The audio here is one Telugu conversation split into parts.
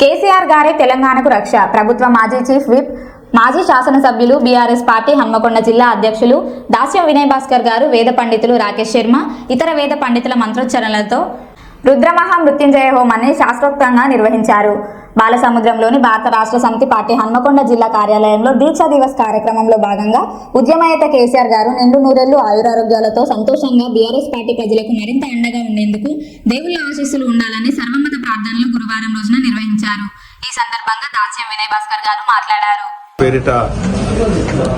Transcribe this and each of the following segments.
కేసీఆర్ గారే తెలంగాణకు రక్ష. ప్రభుత్వ మాజీ చీఫ్ విప్ మాజీ శాసనసభ్యులు బీఆర్ఎస్ పార్టీ హన్మకొండ జిల్లా అధ్యక్షులు దాస్యం వినయ్ భాస్కర్ గారు వేద పండితులు రాకేష్ శర్మ ఇతర వేద పండితుల మంత్రోచ్చరణలతో రుద్రమహా మృత్యుంజయ హోమాన్ని శాస్త్రోక్తంగా నిర్వహించారు. బాలసముద్రంలోని భారత రాష్ట్ర సమితి పార్టీ హన్మకొండ జిల్లా కార్యాలయంలో దీక్షా దివస్ కార్యక్రమంలో భాగంగా ఉద్యమనేత కేసీఆర్ గారు నిండు నూరెళ్ళు ఆయురారోగ్యాలతో సంతోషంగా బీఆర్ఎస్ పార్టీ ప్రజలకు మరింత అండగా ఉండేందుకు దేవుళ్ళ ఆశీస్సులు ఉండాలని సర్వమత ప్రార్థనలు గురువారం రోజున నిర్వహించారు. ఈ సందర్భంగా దాస్యం వినయ్ భాస్కర్ గారు మాట్లాడారు. పేరిట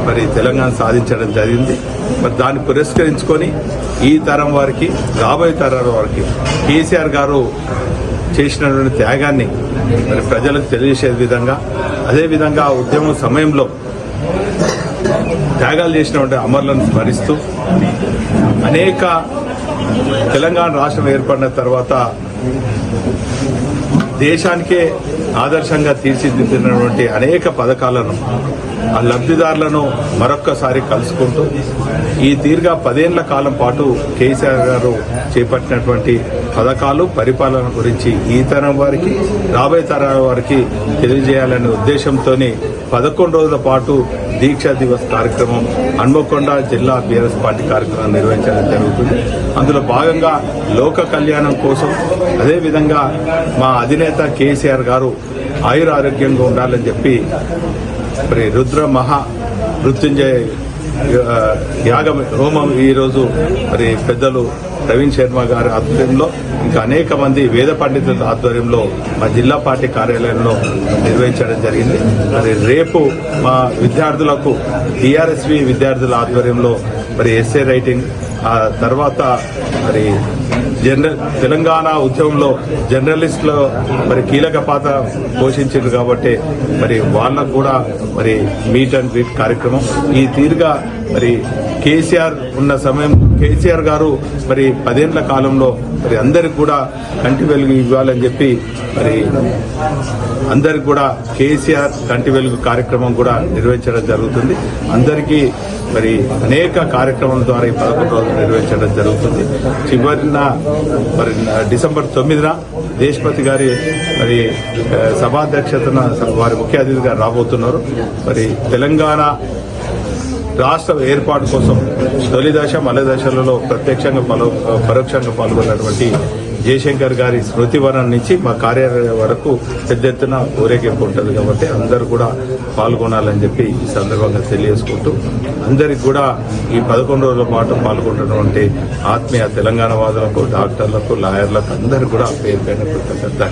మరి తెలంగాణ సాధించడం జరిగింది. మరి దాన్ని పురస్కరించుకొని ఈ తరం వారికి రాబోయే తరాల వారికి కేసీఆర్ గారు చేసినటువంటి త్యాగాన్ని మరి ప్రజలకు తెలియజేసే విధంగా అదేవిధంగా ఆ ఉద్యమం సమయంలో త్యాగాలు చేసినటువంటి అమరులను స్మరిస్తూ అనేక తెలంగాణ రాష్ట్రం ఏర్పడిన తర్వాత దేశానికే ఆదర్శంగా తీర్చిదిద్దినటువంటి అనేక పథకాలను ఆ లబ్ధిదారులను మరొక్కసారి కలుసుకుంటూ ఈ దీర్ఘ పదేళ్ళ కాలం పాటు కేసీఆర్ గారు చేపట్టినటువంటి పథకాలు పరిపాలన గురించి ఈ తరం వారికి రాబోయే తరాల వారికి తెలియజేయాలనే ఉద్దేశంతోనే పదకొండు రోజుల పాటు దీక్షా దివస్ కార్యక్రమం హన్మకొండ జిల్లా బీఆర్ఎస్ పార్టీ కార్యక్రమం నిర్వహించడం జరుగుతుంది. అందులో భాగంగా లోక కళ్యాణం కోసం అదేవిధంగా మా అధినేత కేసీఆర్ గారు ఆయుర ఆరోగ్యంగా ఉండాలని చెప్పి మరి రుద్ర మహా మృత్యుంజయ యాగం హోమం ఈరోజు మరి పెద్దలు ప్రవీణ్ శర్మ గారి ఆధ్వర్యంలో ఇంకా అనేక మంది వేద పండితుల ఆధ్వర్యంలో మా జిల్లా పార్టీ కార్యాలయంలో నిర్వహించడం జరిగింది. మరి రేపు మా విద్యార్థులకు టీఆర్ఎస్వి విద్యార్థుల ఆధ్వర్యంలో మరి ఎస్ఏ రైటింగ్ ఆ తర్వాత మరి జనరల్ తెలంగాణ ఉద్యమంలో జర్నలిస్టులు మరి కీలక పాత్ర పోషించారు కాబట్టి మరి వాళ్ళకు కూడా మరి మీట్ అండ్ గ్రీట్ కార్యక్రమం. ఈ తీరుగా మరి కేసీఆర్ ఉన్న సమయం కేసీఆర్ గారు మరి పదేళ్ళ కాలంలో మరి అందరికి కూడా కంటి వెలుగు ఇవ్వాలని చెప్పి మరి అందరికి కూడా కేసీఆర్ కంటి వెలుగు కార్యక్రమం కూడా నిర్వహించడం జరుగుతుంది. అందరికీ మరి అనేక కార్యక్రమాల ద్వారా ఈ పదకొండు రోజులు నిర్వహించడం జరుగుతుంది. చివరిన మరి డిసెంబర్ తొమ్మిదిన దేశపతి గారి మరి సభాధ్యక్షతన వారి ముఖ్య అతిథిగా రాబోతున్నారు. మరి తెలంగాణ రాష్ట్ర ఏర్పాటు కోసం తొలి దశ మల దశలలో ప్రత్యక్షంగా పరోక్షంగా పాల్గొన్నటువంటి జయశంకర్ గారి స్మృతివనం నుంచి మా కార్యాలయం వరకు పెద్ద ఎత్తున ఊరేగింపు ఉంటుంది కాబట్టి అందరూ కూడా పాల్గొనాలని చెప్పి ఈ సందర్భంగా తెలియజేసుకుంటూ అందరికి కూడా ఈ పదకొండు రోజుల పాటు పాల్గొంటున్నటువంటి ఆత్మీయ తెలంగాణ వాదులకు డాక్టర్లకు లాయర్లకు అందరికీ కూడా పేరు పైన కృతజ్ఞత